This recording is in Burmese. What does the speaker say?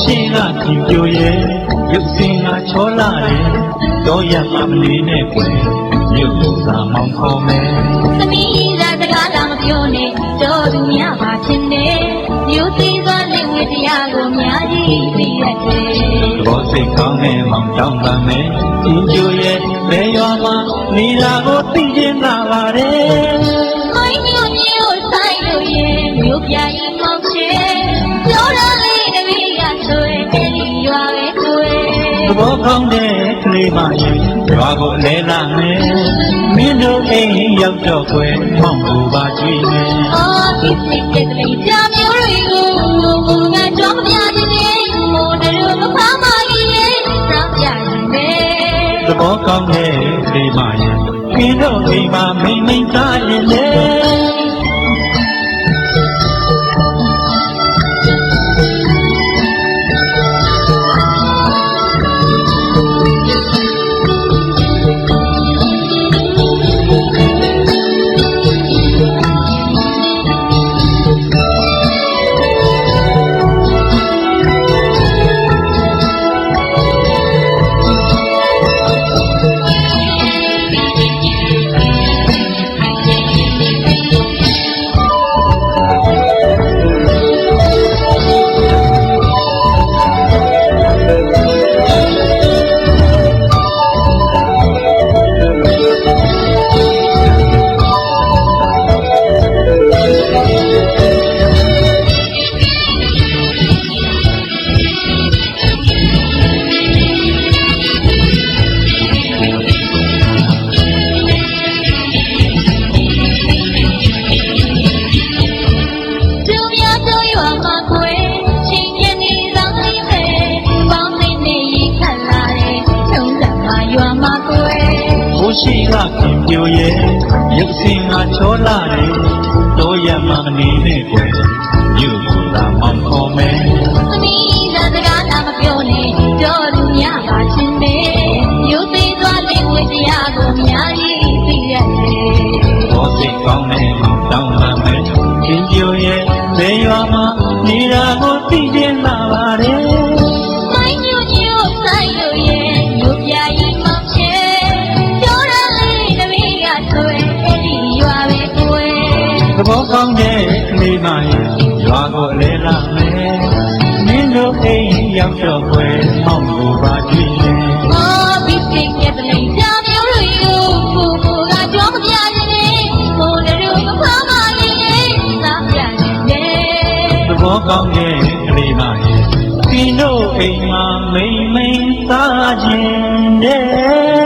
ခင်ပြိုရဲ့ရုပ်စင်ကချောလာတယ်တော့ရမမနေနဲ့ကွယ်မြို့လူသာမောင်ခေါ်မယ်သမီးလာစကားလာမပြောနဲ့တော်သူများပါချင်းနဲ့မြို့သေးသောလက်ဝဲတရားကိုများကြီးသိရတယ်သဘောစိတ်ကောင်းနဲ့မောင်တောင်းပါမယ်ခင်ပြိုရဲ့ဘယ်ရွာမှာနေတာကိုသိချင်လာပါတယ်မိုင်းမြို့မြို့ ဘောကောင်းတဲ့ကလေးမရင်ရွာကိုလဲလာမယ်မင်းတို့အိမ်ရောက်တော့ကွယ်မောင်ကိုပါကြည့်မယ်အော်ဒီစိတ်တဲ့လေးကြမျိုးတွေကိုဘုံကတော့မပြခြင်းနဲ့မိုးတို့မဖားမကြီးနဲ့စောင့်ကြရင်ပဲသဘောကောင်းတဲ့ဒီမရင်ခင်းတို့အိမ်မှာမိမ့်မိန်သားရင်လေ ရှိကခင်ပြိုရဲ့ရုပ်စင်ကချောလာတယ်တော့ရမမနေနဲ့ကွယ်မြို့ကိုသာမောင်ခေါ်မယ်သမီးသာစကားလာမပြောနဲ့တော်သူများပါချင်းနဲ့ရုပ်သေးသွားတဲ့ဝေတရားကိုအများကြီးသိရတယ်ဘောစိတ်ကောင်းနဲ့မောင်တောင်း ဘောကောင်းတဲ့ကလေးမရဲ့ရွာကိုလဲလာမယ်မင်းတို့အိမ်ရောက်တော့ွယ်မောင်ကိုပါကြည့်ရင် Oh, big big get the lane down your road. Who who got drunk with ya today? Who the room of mama yin? Stop ya သ today. ဘောကောင်းတဲ့ကလေးမရဲ့ဒီတို့အိမ်မှာမိမ့်မိန်စားခြင်းတဲ့